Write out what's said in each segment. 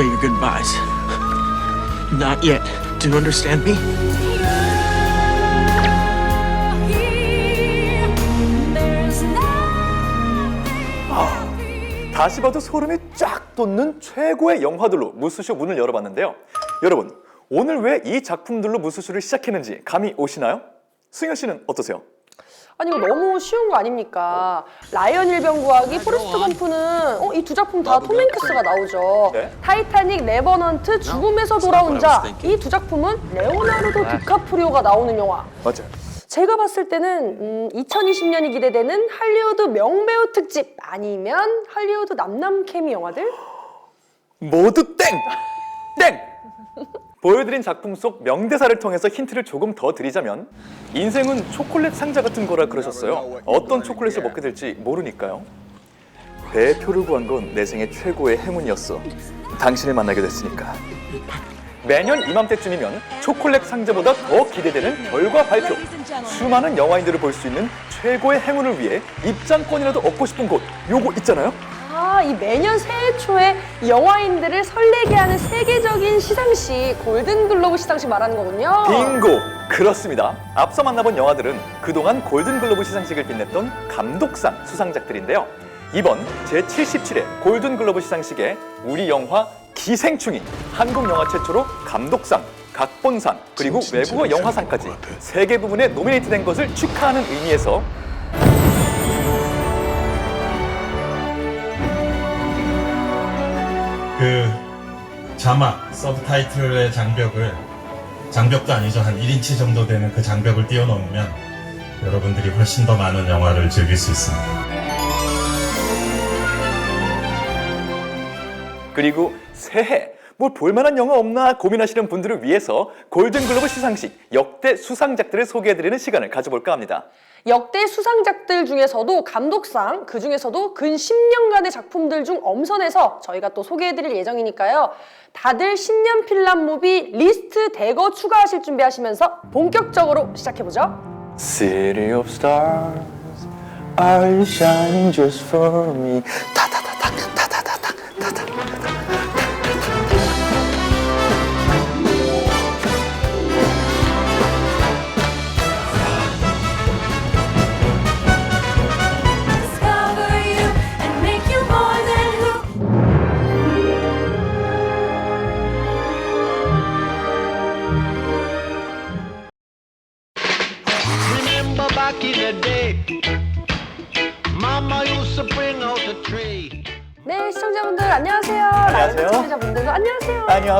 say your goodbyes. Not yet. Do you understand me? 다시 봐도 소름이 쫙 돋는 최고의 영화들로 무스쇼 문을 열어봤는데요. 여러분, 오늘 왜 이 작품들로 무스쇼를 시작했는지 감이 오시나요? 승현 씨는 어떠세요? 아니 이거 너무 쉬운 거 아닙니까? 라이언 일병 구하기, 포레스트 검프는 어, 이 두 작품 다 톰 행크스가 나오죠. 네. 타이타닉, 레버넌트, 죽음에서 돌아온 자 이 두 작품은 레오나르도 디카프리오가 나오는 영화. 맞아요. 제가 봤을 때는 음, 2020년이 기대되는 할리우드 명배우 특집 아니면 할리우드 남남 케미 영화들? 모두 땡! 땡! 보여드린 작품 속 명대사를 통해서 힌트를 조금 더 드리자면 인생은 초콜릿 상자 같은 거라 그러셨어요. 어떤 초콜릿을 먹게 될지 모르니까요. 배의 표를 구한 건 내 생애 최고의 행운이었어. 당신을 만나게 됐으니까. 매년 이맘때쯤이면 초콜릿 상자보다 더 기대되는 결과 발표. 수많은 영화인들을 볼 수 있는 최고의 행운을 위해 입장권이라도 얻고 싶은 곳 요거 있잖아요. 아, 이 매년 새해 초에 영화인들을 설레게 하는 세계적인 시상식, 골든글로브 시상식 말하는 거군요. 빙고! 그렇습니다. 앞서 만나본 영화들은 그동안 골든글로브 시상식을 빛냈던 감독상 수상작들인데요. 이번 제77회 골든글로브 시상식에 우리 영화 기생충이 한국 영화 최초로 감독상, 각본상, 그리고 외국어 영화상까지 세 개 부분에 노미네이트된 것을 축하하는 의미에서 그 자막 서브타이틀의 장벽을 장벽도 아니죠 한 1인치 정도 되는 그 장벽을 뛰어넘으면 여러분들이 훨씬 더 많은 영화를 즐길 수 있습니다. 그리고 새해 뭘 볼만한 영화 없나 고민하시는 분들을 위해서 골든글로브 시상식 역대 수상작들을 소개해드리는 시간을 가져볼까 합니다. 역대 수상작들 중에서도 감독상, 그 중에서도 근 10년간의 작품들 중 엄선해서 저희가 또 소개해드릴 예정이니까요. 다들 신년 필람 무비 리스트 대거 추가하실 준비하시면서 본격적으로 시작해보죠. City of stars, are you shining just for me? 타타타타 타타타타 타타.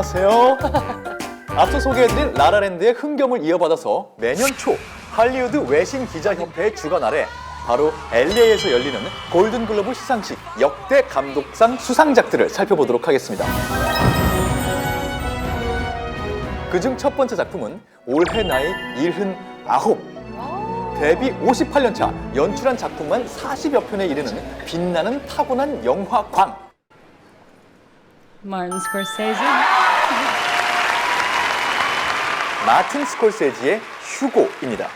안녕하세요. 앞서 소개해드린 라라랜드의 흥경을 이어받아서 매년 초 할리우드 외신 기자협회의 주관 아래 바로 LA에서 열리는 골든글로브 시상식 역대 감독상 수상작들을 살펴보도록 하겠습니다. 그중 첫 번째 작품은 올해 나이 79 데뷔 58년 차 연출한 작품만 40여 편에 이르는 빛나는 타고난 영화광 Martin. 마틴 스콜세지의 휴고입니다.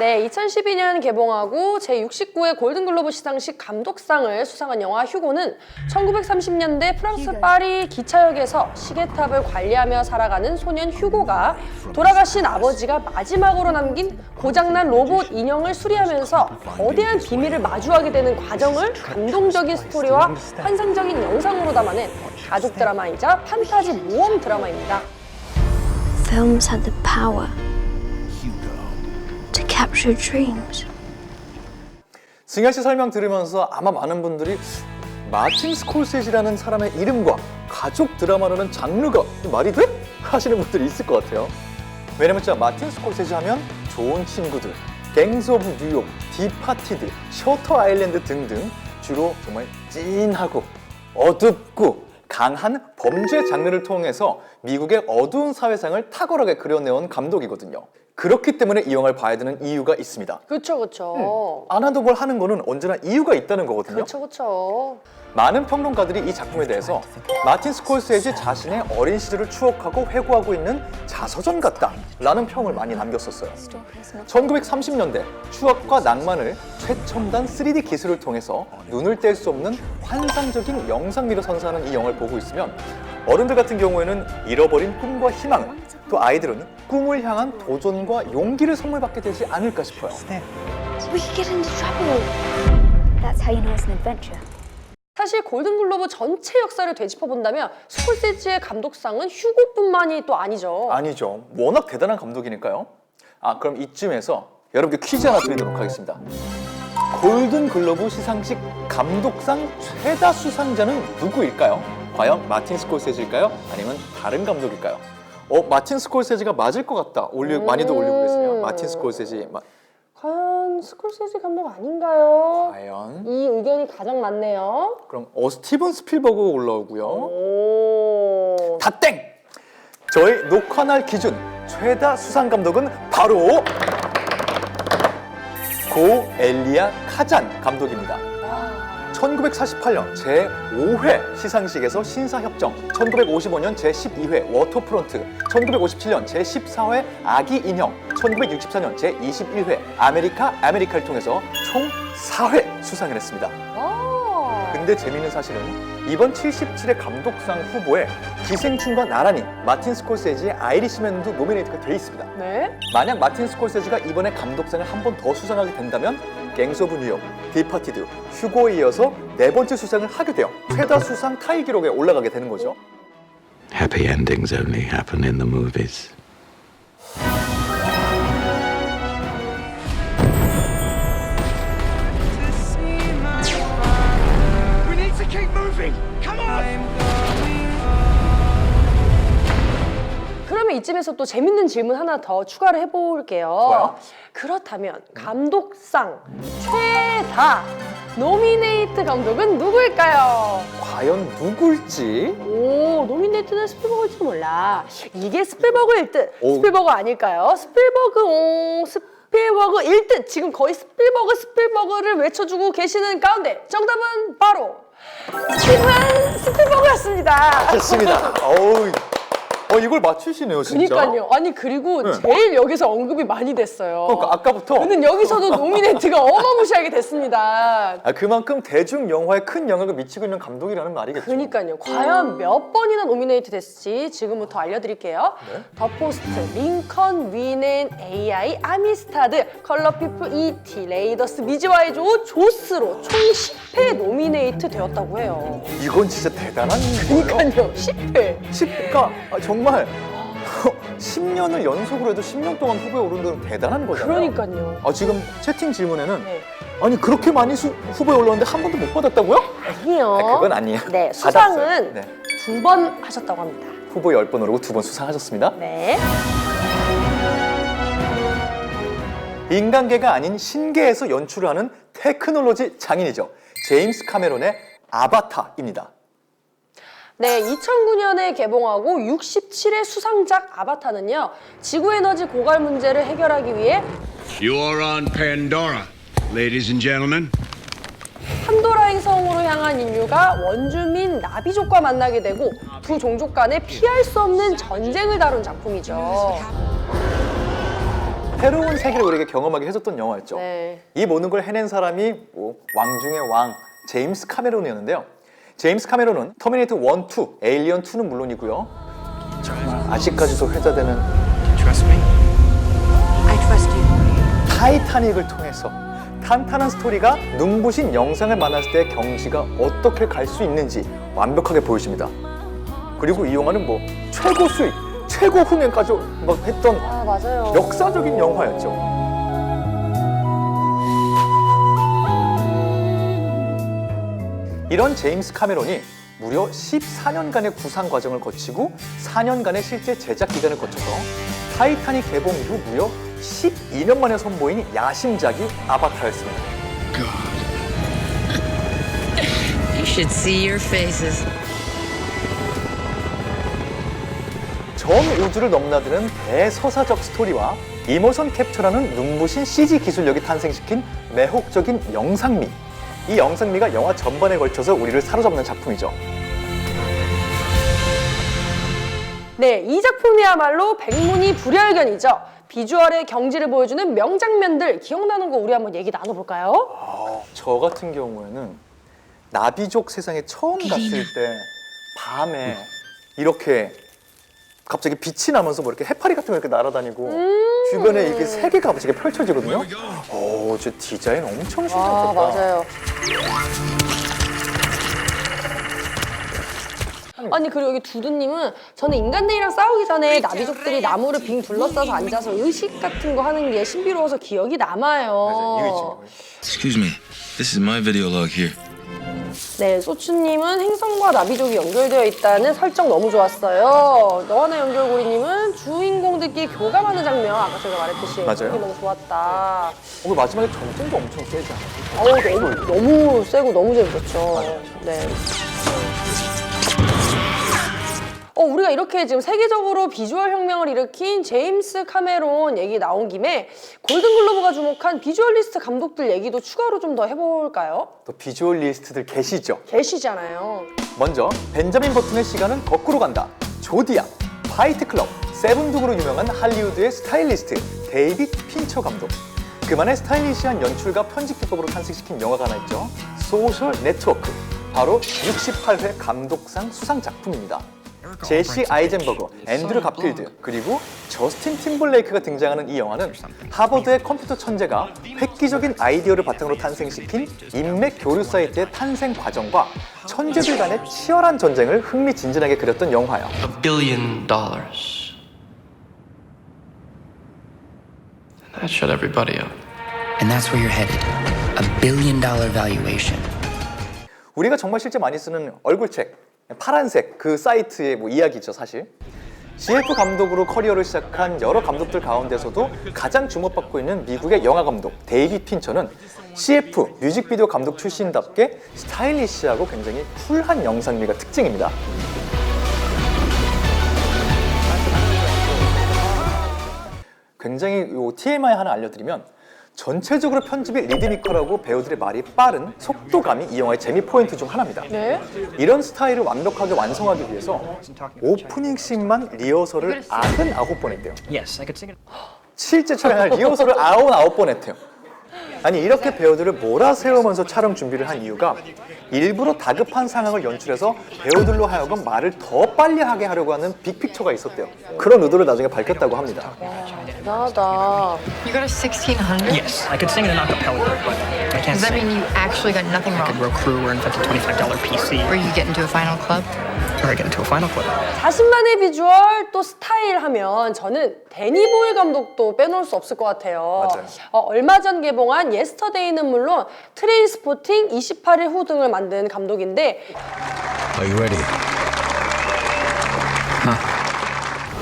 네, 2012년 개봉하고 제69회 골든글로브 시상식 감독상을 수상한 영화 휴고는 1930년대 프랑스 파리 기차역에서 시계탑을 관리하며 살아가는 소년 휴고가 돌아가신 아버지가 마지막으로 남긴 고장난 로봇 인형을 수리하면서 거대한 비밀을 마주하게 되는 과정을 감동적인 스토리와 환상적인 영상으로 담아낸 가족 드라마이자 판타지 모험 드라마입니다. Films had the power to capture dreams. 승현 씨 설명 들으면서 아마 많은 분들이 마틴 스콜세지라는 사람의 이름과 가족 드라마라는 장르가 말이 돼? 하시는 분들이 있을 것 같아요. 왜냐면 진짜 마틴 스콜세지 하면 좋은 친구들, 갱스 오브 뉴욕, 디파티드, 셔터 아일랜드 등등 주로 정말 찐하고 어둡고 강한 범죄 장르를 통해서 미국의 어두운 사회상을 탁월하게 그려내온 감독이거든요. 그렇기 때문에 이 영화를 봐야 되는 이유가 있습니다. 그쵸 그쵸. 안 하던 걸 하는 거는 언제나 이유가 있다는 거거든요. 그쵸 그쵸. 많은 평론가들이 이 작품에 대해서 마틴 스콜세지 자신의 어린 시절을 추억하고 회고하고 있는 자서전 같다라는 평을 많이 남겼었어요. 1930년대 추억과 낭만을 최첨단 3D 기술을 통해서 눈을 뗄 수 없는 환상적인 영상미로 선사하는 이 영화를 보고 있으면 어른들 같은 경우에는 잃어버린 꿈과 희망을 또 아이들은 꿈을 향한 도전과 용기를 선물 받게 되지 않을까 싶어요. That's how you know it's an adventure. 사실 골든글로브 전체 역사를 되짚어 본다면 스콜세지의 감독상은 휴고뿐만이 또 아니죠. 아니죠. 워낙 대단한 감독이니까요. 아, 그럼 이쯤에서 여러분께 퀴즈 하나 드리도록 하겠습니다. 골든 글로브 시상식 감독상 최다 수상자는 누구일까요? 과연 마틴 스콜세지일까요? 아니면 다른 감독일까요? 어, 마틴 스콜세지가 맞을 것 같다. 올리, 많이들 올리고 계세요. 마틴 스콜세지. 마, 과연 스콜세지 감독 아닌가요? 과연? 이 의견이 가장 많네요. 그럼 어, 스티븐 스필버그 올라오고요. 오. 다 땡! 저희 녹화 날 기준 최다 수상 감독은 바로 고 엘리아 카잔 감독입니다. 1948년 제5회 시상식에서 신사협정, 1955년 제12회 워터프론트, 1957년 제14회 아기 인형, 1964년 제21회 아메리카 아메리카를 통해서 총 4회 수상을 했습니다. 아. 근데 재미있는 사실은 이번 77회 감독상 후보에 기생충과 나란히 마틴 스콜세지의 아이리시맨도 노미네이트가 돼 있습니다. 네. 만약 마틴 스콜세지가 이번에 감독상을 한 번 더 수상하게 된다면 갱스 오브 뉴욕, 디파티드, 휴고에 이어서 네 번째 수상을 하게 돼요. 최다 수상 타이 기록에 올라가게 되는 거죠. Happy endings only happen in the movies. 이쯤에서 또 재밌는 질문 하나 더 추가를 해볼게요. 좋아요. 그렇다면 감독상 최다 노미네이트 감독은 누구일까요? 과연 누굴지 오, 노미네이트는 스필버그일지도 몰라. 이게 스필버그일 듯. 오. 스필버그 아닐까요? 스필버그, 오, 스필버그일 듯. 지금 거의 스필버그, 스필버그를 외쳐주고 계시는 가운데 정답은 바로 스티븐 스필버그였습니다. 좋습니다. 어우, 어 이걸 맞추시네요, 진짜. 그니까요. 아니 그리고 네. 제일 여기서 언급이 많이 됐어요. 그러니까 아까부터 저는 여기서도 노미네이트가 어마무시하게 됐습니다. 아, 그만큼 대중 영화에 큰 영향을 미치고 있는 감독이라는 말이겠죠. 그니까요. 과연 몇 번이나 노미네이트 됐을지 지금부터 알려드릴게요. 네. 더 포스트, 링컨, 위넨, AI, 아미스타드, 컬러 피플, E.T., 레이더스, 미즈와이조, 조스로 총 10회 노미네이트 되었다고 해요. 이건 진짜 대단한 거예요. 그니까요. 10회. 10, 그러니까 아, 정말 10년을 연속으로 해도 10년 동안 후보에 오른 건 대단한 거잖아요. 그러니까요. 아, 지금 채팅 질문에는 네. 아니 그렇게 많이 수- 후보에 올랐는데 한 번도 못 받았다고요? 아니요. 아, 그건 아니에요. 네, 받았어요. 수상은 네. 두 번 하셨다고 합니다. 후보 10번 오르고 두 번 수상하셨습니다. 네. 인간계가 아닌 신계에서 연출을 하는 테크놀로지 장인이죠. 제임스 카메론의 아바타입니다. 네, 2009년에 개봉하고 67회 수상작 아바타는요, 지구 에너지 고갈 문제를 해결하기 위해 You are on Pandora, ladies and gentlemen. 판도라의 성으로 향한 인류가 원주민 나비족과 만나게 되고 두 종족 간의 피할 수 없는 전쟁을 다룬 작품이죠. 새로운 세계를 우리에게 경험하게 해줬던 영화였죠. 네. 이 모든 걸 해낸 사람이 뭐, 왕 중의 왕 제임스 카메론이었는데요. 제임스 카메론은 터미네이터 1, 2, 에일리언 2는 물론이고요. 아직까지도 회자되는. 타이타닉을 통해서 탄탄한 스토리가 눈부신 영상을 만났을 때 경지가 어떻게 갈 수 있는지 완벽하게 보여줍니다. 그리고 이 영화는 뭐 최고 수익, 최고 흥행까지 막 했던 아, 맞아요. 역사적인 영화였죠. 이런 제임스 카메론이 무려 14년간의 구상 과정을 거치고 4년간의 실제 제작 기간을 거쳐서 타이타닉 개봉 이후 무려 12년 만에 선보인 야심작이 아바타였습니다. You should see your faces. 전 우주를 넘나드는 대서사적 스토리와 이모션 캡처라는 눈부신 CG 기술력이 탄생시킨 매혹적인 영상미. 이 영상미가 영화 전반에 걸쳐서 우리를 사로잡는 작품이죠. 네, 이 작품이야말로 백문이 불여일견이죠. 비주얼의 경지를 보여주는 명장면들 기억나는 거 우리 한번 얘기 나눠볼까요? 저 같은 경우에는 나비족 세상에 처음 갔을 때 밤에 이렇게 갑자기 빛이 나면서 뭐 이렇게 해파리 같은 거 이렇게 날아다니고 주변에 이게 세계가 갑자기 펼쳐지거든요. 오, 저 디자인 엄청 아, 신기하다. 맞아요. 아니 그리고 여기 두두님은 저는 인간들이랑 싸우기 전에 나비족들이 나무를 빙 둘러싸서 앉아서 의식 같은 거 하는 게 신비로워서 기억이 남아요. 이거 Excuse me. This is my video log here. 네, 소추님은 행성과 나비족이 연결되어 있다는 설정 너무 좋았어요. 너와 나 연결고리님은 주인공들끼리 교감하는 장면 아까 제가 말했듯이 맞아요. 그게 너무 좋았다. 어, 마지막에 전쟁도 엄청 세지 않아요? 어우 너무 너무 세고 너무 재밌었죠. 네. 어 우리가 이렇게 지금 세계적으로 비주얼 혁명을 일으킨 제임스 카메론 얘기 나온 김에 골든글로브가 주목한 비주얼리스트 감독들 얘기도 추가로 좀 더 해볼까요? 또 비주얼리스트들 계시죠? 계시잖아요. 먼저 벤자민 버튼의 시간은 거꾸로 간다. 조디악, 파이트 클럽, 세븐 등으로 유명한 할리우드의 스타일리스트 데이빗 핀처 감독. 그만의 스타일리시한 연출과 편집 기법으로 탄생시킨 영화가 하나 있죠. 소셜 네트워크. 바로 68회 감독상 수상 작품입니다. 제시 아이젠버거, 앤드류 가필드, 그리고 저스틴 팀블레이크가 등장하는 이 영화는 하버드의 컴퓨터 천재가 획기적인 아이디어를 바탕으로 탄생시킨 인맥 교류 사이트의 탄생 과정과 천재들 간의 치열한 전쟁을 흥미진진하게 그렸던 영화야. a billion dollars. That shut everybody up. And that's where you're headed. A billion dollar valuation. 우리가 정말 실제 많이 쓰는 얼굴책, 파란색 그 사이트의 뭐 이야기죠, 사실. CF 감독으로 커리어를 시작한 여러 감독들 가운데서도 가장 주목받고 있는 미국의 영화 감독 데이비 핀처는 CF 뮤직비디오 감독 출신답게 스타일리시하고 굉장히 쿨한 영상미가 특징입니다. 굉장히 요 TMI 하나 알려드리면 전체적으로 편집이 리드미컬하고 배우들의 말이 빠른 속도감이 이 영화의 재미 포인트 중 하나입니다. 네. 이런 스타일을 완벽하게 완성하기 위해서 오프닝 씬만 리허설을 99번 했대요. Yes, I could sing it. 실제 촬영할 리허설을 99번 했대요. 아니 이렇게 배우들을 몰아세우면서 촬영 준비를 한 이유가 일부러 다급한 상황을 연출해서 배우들로 하여금 말을 더 빨리 하게 하려고 하는 빅픽처가 있었대요. 그런 의도를 나중에 밝혔다고 합니다. 대단하다. You got a 1600? Yes, I could sing in acapella, but I can't Does that sing. mean you actually got nothing I could wrong? row crew or invent a $25 PC. Or you get into a final club? I get into a final clip. 자신만의 비주얼 또 스타일 하면 저는 데니 보일 감독도 빼놓을 수 없을 것 같아요. 맞아요. 어, 얼마 전 개봉한 예스터데이는 물론 트레인스포팅 28일 후 등을 만든 감독인데 Are you ready?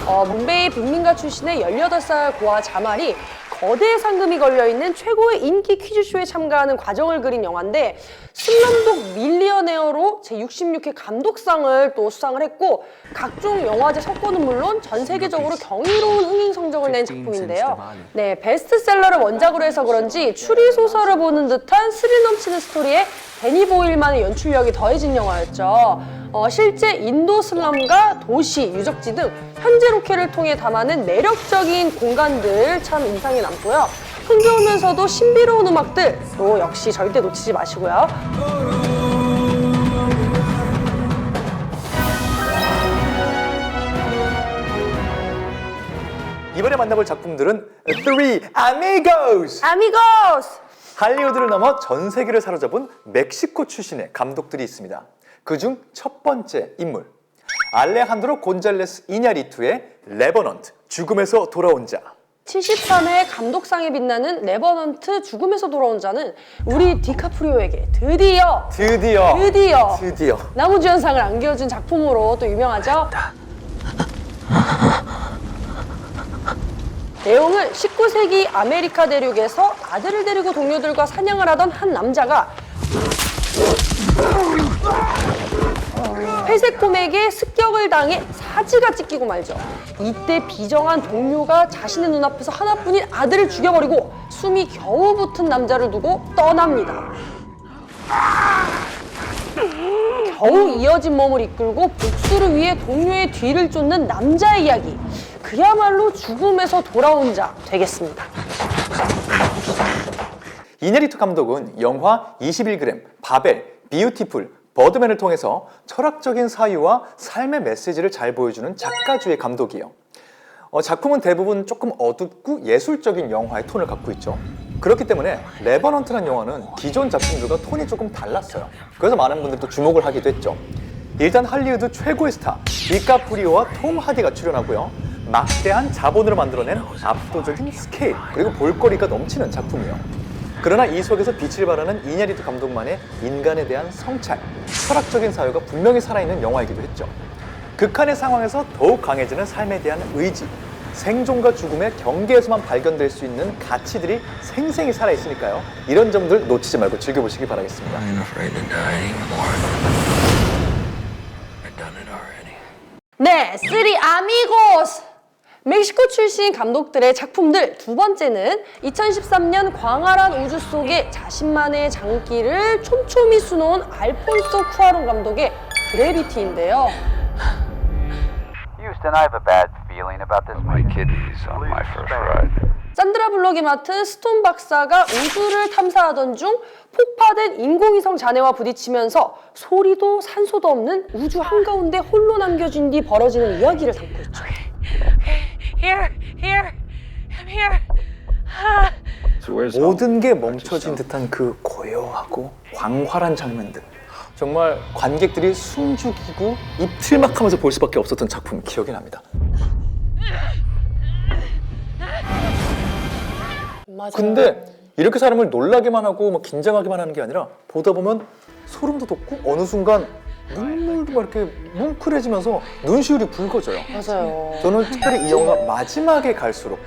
어, 문베이 빅민가 출신의 18살 고아 자말이 거대 상금이 걸려있는 최고의 인기 퀴즈쇼에 참가하는 과정을 그린 영화인데 슬럼독 밀리어네어로 제66회 감독상을 또 수상을 했고 각종 영화제 석고는 물론 전 세계적으로 경이로운 흥행 성적을 낸 작품인데요. 네, 베스트셀러를 원작으로 해서 그런지 추리 소설을 보는 듯한 스릴 넘치는 스토리에 데니 보일만의 연출력이 더해진 영화였죠. 어, 실제 인도 슬럼과 도시, 유적지 등 현재 로케를 통해 담아낸 매력적인 공간들 참 인상에 남고요. 흥겨우면서도 신비로운 음악들도 역시 절대 놓치지 마시고요. 이번에 만나볼 작품들은 Three Amigos! 아미고스! 할리우드를 넘어 전 세계를 사로잡은 멕시코 출신의 감독들이 있습니다. 그중 첫 번째 인물 알레한드로 곤잘레스 이냐리투의 레버넌트 죽음에서 돌아온 자 73회 감독상에 빛나는 레버넌트 죽음에서 돌아온 자는 우리 디카프리오에게 드디어 드디어 드디어 드디어 나무주연상을 안겨준 작품으로 또 유명하죠. 내용은 19세기 아메리카 대륙에서 아들을 데리고 동료들과 사냥을 하던 한 남자가 회색 곰에게 습격을 당해 사지가 찢기고 말죠. 이때 비정한 동료가 자신의 눈앞에서 하나뿐인 아들을 죽여버리고 숨이 겨우 붙은 남자를 두고 떠납니다. 겨우 이어진 몸을 이끌고 복수를 위해 동료의 뒤를 쫓는 남자의 이야기. 그야말로 죽음에서 돌아온 자 되겠습니다. 이네리투 감독은 영화 21g, 바벨, 비유티풀, 버드맨을 통해서 철학적인 사유와 삶의 메시지를 잘 보여주는 작가주의 감독이에요. 어, 작품은 대부분 조금 어둡고 예술적인 영화의 톤을 갖고 있죠. 그렇기 때문에 레버넌트라는 영화는 기존 작품들과 톤이 조금 달랐어요. 그래서 많은 분들이 또 주목을 하기도 했죠. 일단 할리우드 최고의 스타 디카프리오와 톰 하디가 출연하고요. 막대한 자본으로 만들어낸 압도적인 스케일 그리고 볼거리가 넘치는 작품이에요. 그러나 이 속에서 빛을 발하는 이냐리투 감독만의 인간에 대한 성찰, 철학적인 사유가 분명히 살아있는 영화이기도 했죠. 극한의 상황에서 더욱 강해지는 삶에 대한 의지, 생존과 죽음의 경계에서만 발견될 수 있는 가치들이 생생히 살아있으니까요. 이런 점들 놓치지 말고 즐겨보시기 바라겠습니다. 네, 쓰리 아미고스! 멕시코 출신 감독들의 작품들 두 번째는 2013년 광활한 우주 속에 자신만의 장기를 촘촘히 수놓은 알폰소 쿠아론 감독의 그래비티인데요. Houston, I have a bad feeling about this. My kidneys on my first ride. 산드라 블록이 맡은 스톤 박사가 우주를 탐사하던 중 폭파된 인공위성 잔해와 부딪히면서 소리도 산소도 없는 우주 한가운데 홀로 남겨진 뒤 벌어지는 이야기를 담고 있죠. Here, here, I'm here. So where's 모든 게 멈춰진 듯한 그 고요하고 광활한 장면들. 정말 관객들이 숨죽이고 입틀막 하면서 볼 수밖에 없었던 작품 기억이 납니다. 맞아요. 근데 이렇게 사람을 놀라게만 하고 막 긴장하게만 하는 게 아니라 보다 보면 소름도 돋고 어느 순간 눈물도 막 이렇게 뭉클해지면서 눈시울이 붉어져요. 맞아요. 저는 특별히 이 영화 마지막에 갈수록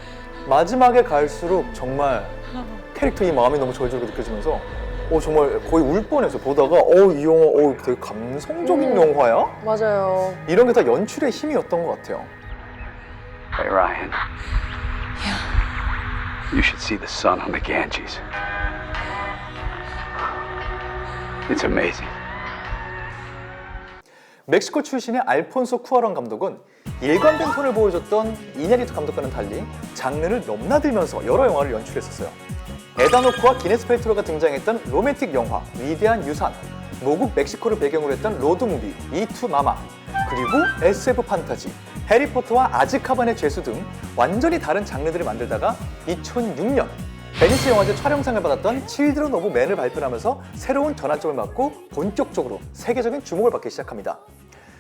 마지막에 갈수록 정말 캐릭터의 마음이 너무 절절하게 느껴지면서 어 정말 거의 울 뻔해서 보다가 어 이 영화 어 되게 감성적인 음. 영화야? 맞아요. 이런 게 다 연출의 힘이었던 것 같아요. Hey, Ryan. You should see the sun on the Ganges. It's amazing. 멕시코 출신의 알폰소 쿠아론 감독은 일관된 톤을 보여줬던 이냐리투 감독과는 달리 장르를 넘나들면서 여러 영화를 연출했었어요. 에다노크와 기네스 펠트로가 등장했던 로맨틱 영화 위대한 유산, 모국 멕시코를 배경으로 했던 로드무비 이투 마마, 그리고 SF 판타지, 해리포터와 아즈카반의 죄수 등 완전히 다른 장르들을 만들다가 2006년 베니스 영화제 촬영상을 받았던 칠드런 오브 맨을 발표하면서 새로운 전환점을 맞고 본격적으로 세계적인 주목을 받기 시작합니다.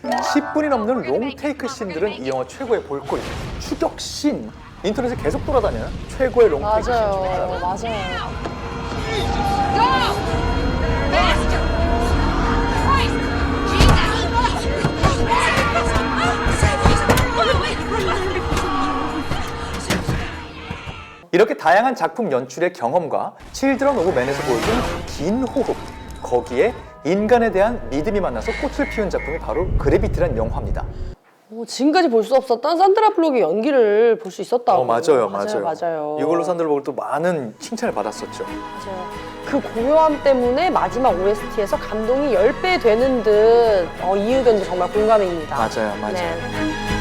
10분이 넘는 롱테이크 씬들은 이 영화 최고의 볼거리, 추격 씬, 인터넷에 계속 돌아다니는 최고의 롱테이크 씬 중에 맞아요. 하나입니다. 맞아요. 이렇게 다양한 작품 연출의 경험과 칠드런 오브 맨에서 보여준 긴 호흡, 거기에 인간에 대한 믿음이 만나서 꽃을 피운 작품이 바로 그래비티란 영화입니다. 어, 지금까지 볼 수 없었던 산드라 블록의 연기를 볼 수 있었다고. 어, 맞아요, 맞아요. 맞아요. 이걸로 산들보고 또 많은 칭찬을 받았었죠. 맞아요. 그 고요함 때문에 마지막 OST에서 감동이 10배 되는 듯 어, 이 의견도 정말 공감입니다. 맞아요, 맞아요. 네.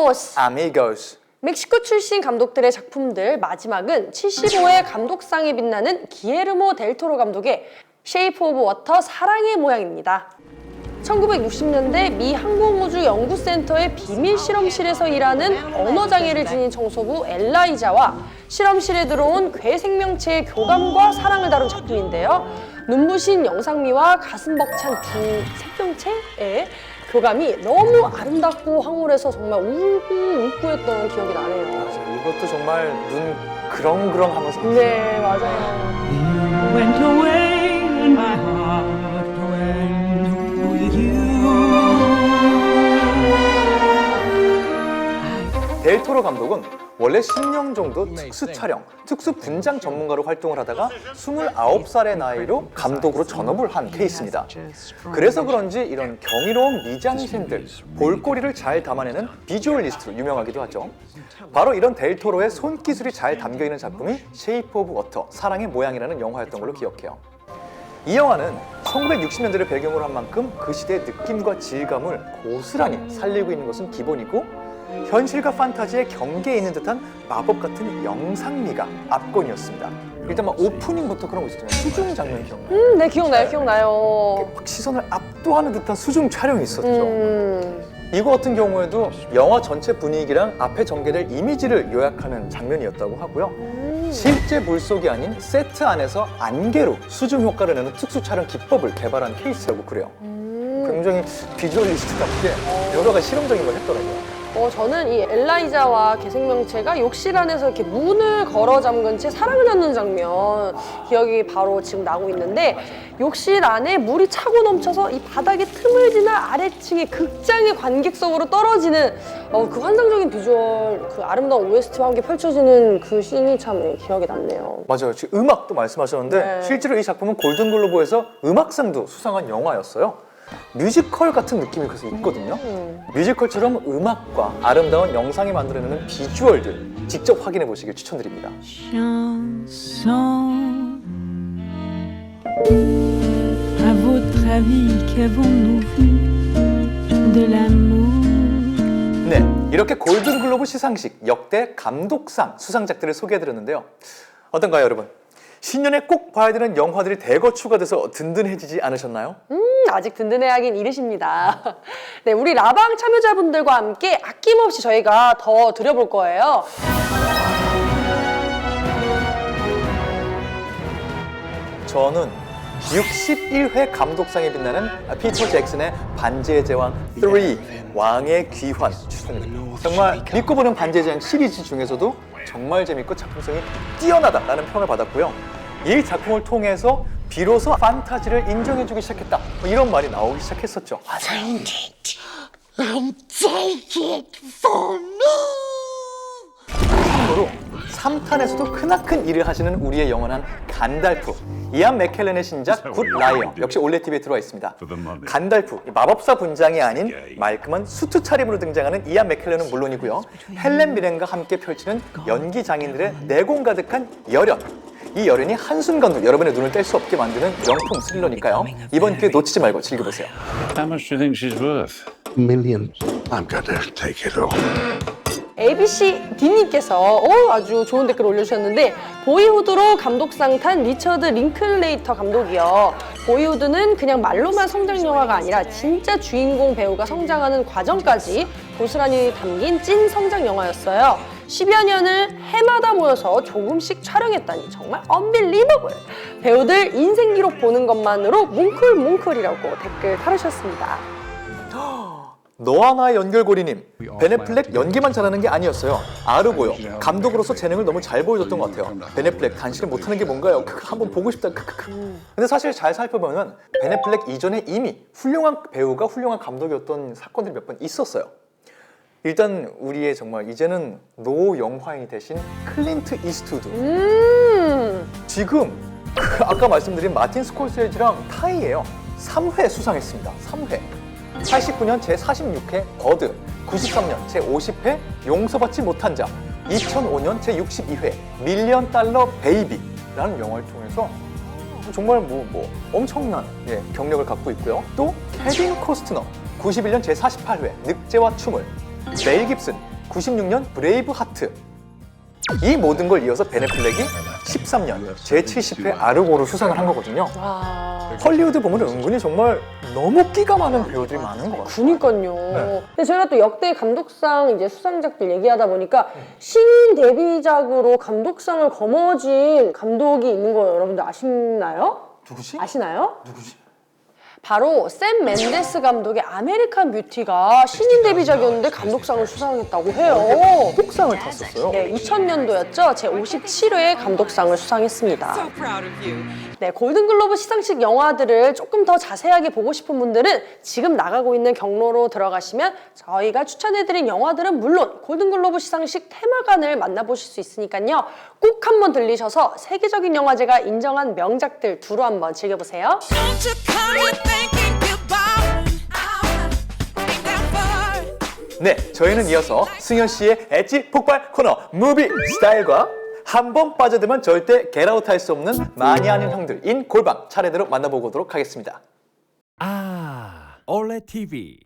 아미고스 아미고스. 멕시코 출신 감독들의 작품들 마지막은 75회 감독상에 빛나는 기에르모 델토로 감독의 쉐이프 오브 워터 사랑의 모양입니다. 1960년대 미 항공우주연구센터의 비밀 실험실에서 일하는 언어장애를 지닌 청소부 엘라이자와 실험실에 들어온 괴 생명체의 교감과 사랑을 다룬 작품인데요. 눈부신 영상미와 가슴 벅찬 두 생명체의 교감이 너무 아름답고 황홀해서 정말 울고 웃고 했던 기억이 나네요. 맞아요. 이것도 정말 눈 그렁그렁 하면서 네, 맞아요. Went away and my heart went with you. 델토로 감독은 원래 10년 정도 특수 촬영, 특수 분장 전문가로 활동을 하다가 29살의 나이로 감독으로 전업을 한 케이스입니다. 그래서 그런지 이런 경이로운 미장센들, 볼거리를 잘 담아내는 비주얼리스트로 유명하기도 하죠. 바로 이런 델토로의 손기술이 잘 담겨 있는 작품이 쉐이프 오브 워터, 사랑의 모양이라는 영화였던 걸로 기억해요. 이 영화는 1960년대를 배경으로 한 만큼 그 시대의 느낌과 질감을 고스란히 살리고 있는 것은 기본이고 현실과 판타지의 경계에 있는 듯한 마법 같은 영상미가 압권이었습니다. 일단 막 오프닝부터 그런 거 있었잖아요. 수중 장면 기억나요? 음, 네 기억나요, 기억나요. 막 시선을 압도하는 듯한 수중 촬영이 있었죠. 음, 이거 같은 경우에도 영화 전체 분위기랑 앞에 전개될 이미지를 요약하는 장면이었다고 하고요. 실제 물속이 아닌 세트 안에서 안개로 수중 효과를 내는 특수 촬영 기법을 개발한 케이스라고 그래요. 굉장히 비주얼리스트답게 여러 가지 실험적인 걸 했더라고요. 어, 저는 이 엘라이자와 개생명체가 욕실 안에서 이렇게 문을 걸어 잠근 채 사랑을 나누는 장면 기억이 바로 지금 나고 있는데 욕실 안에 물이 차고 넘쳐서 이 바닥에 틈을 지나 아래층의 극장의 관객석으로 떨어지는 어, 그 환상적인 비주얼, 그 아름다운 OST와 함께 펼쳐지는 그 씬이 참 기억에 남네요. 맞아요. 지금 음악도 말씀하셨는데 네. 실제로 이 작품은 골든글로브에서 음악상도 수상한 영화였어요. 뮤지컬 같은 느낌이 그래서 있거든요. 뮤지컬처럼 음악과 아름다운 영상이 만들어내는 비주얼들 직접 확인해 보시길 추천드립니다. Chanson. À votre avis, qu'avons-nous vu de l'amour? 네, 이렇게 골든글로브 시상식 역대 감독상 수상작들을 소개해드렸는데요. 어떤가요, 여러분? 신년에 꼭 봐야 되는 영화들이 대거 추가돼서 든든해지지 않으셨나요? 음, 아직 든든해하긴 이르십니다. 네, 우리 라방 참여자분들과 함께 아낌없이 저희가 더 드려볼 거예요. 저는 61회 감독상에 빛나는 피터 잭슨의 반지의 제왕 3 왕의 귀환 추천드립니다. 정말 믿고 보는 반지의 제왕 시리즈 중에서도 정말 재밌고 작품성이 뛰어나다라는 평을 받았고요. 이 작품을 통해서 비로소 판타지를 인정해주기 시작했다. 뭐 이런 말이 나오기 시작했었죠. 참고로 3탄에서도 크나큰 일을 하시는 우리의 영원한 간달프 이안 맥켈렌의 신작 굿 라이어 역시 올레 TV에 들어와 있습니다. 간달프 이 마법사 분장이 아닌 말끔한 수트 차림으로 등장하는 이안 맥켈렌은 물론이고요. 헬렌 미렌과 함께 펼치는 연기 장인들의 내공 가득한 열연 이 열연이 한순간도 여러분의 눈을 뗄 수 없게 만드는 명품 스릴러니까요. 이번 기회 놓치지 말고 즐겨보세요. How much do you think she's worth? Million. I'm gonna take it all. ABC D님께서 어, 아주 좋은 댓글 올려주셨는데 보이후드로 감독상 탄 리처드 링클레이터 감독이요. 보이후드는 그냥 말로만 성장 영화가 아니라 진짜 주인공 배우가 성장하는 과정까지 고스란히 담긴 찐 성장 영화였어요. 10여 년을 해마다 모여서 조금씩 촬영했다니 정말 언빌리버블. 배우들 인생 기록 보는 것만으로 뭉클뭉클이라고 댓글 달으셨습니다. 너와 나의 연결고리님 베네플렉 연기만 잘하는 게 아니었어요 아르고요 감독으로서 재능을 너무 잘 보여줬던 것 같아요 베네플렉 당신은 못하는 게 뭔가요? 한번 보고 싶다. 근데 사실 잘 살펴보면 베네플렉 이전에 이미 훌륭한 배우가 훌륭한 감독이었던 사건들이 몇 번 있었어요 일단 우리의 정말 이제는 노 영화인이 되신 클린트 이스트우드 음. 지금 그 아까 말씀드린 마틴 스콜세지랑 타이예요 3회 수상했습니다 3회 89년 제46회 버드, 93년 제50회 용서받지 못한 자, 2005년 제62회 밀리언 달러 베이비라는 영화를 통해서 정말 뭐, 뭐 엄청난 예, 경력을 갖고 있고요. 또 케빈 코스트너, 91년 제48회 늑제와 춤을, 멜 깁슨, 96년 브레이브 하트. 이 모든 걸 이어서 베네플렉이 13년 제70회 아르고를 수상을 한 거거든요. 와. 헐리우드 보면 은근히 정말 너무 끼가 많은 배우들이 많은 것 같아요. 그니까요. 네. 근데 저희가 또 역대 감독상 이제 수상작들 얘기하다 보니까 신인 데뷔작으로 감독상을 거머쥔 감독이 있는 거 여러분들 아시나요? 누구지? 아시나요? 누구지? 바로 샘 맨데스 감독의 아메리칸 뷰티가 신인 데뷔작이었는데 감독상을 수상했다고 해요. 복상을 탔었어요. 네, 2000년도였죠. 제 57회 감독상을 수상했습니다. 네, 골든글로브 시상식 영화들을 조금 더 자세하게 보고 싶은 분들은 지금 나가고 있는 경로로 들어가시면 저희가 추천해드린 영화들은 물론 골든글로브 시상식 테마관을 만나보실 수 있으니까요. 꼭 한번 들리셔서 세계적인 영화제가 인정한 명작들 두루 한번 즐겨보세요. 네, 저희는 이어서 승현 씨의 엣지 폭발 코너 무비 스타일과 한 번 빠져들면 절대 겟아웃 할 수 없는 많이 하는 형들인 골방 차례대로 만나보도록 하겠습니다. 아, 올레 TV.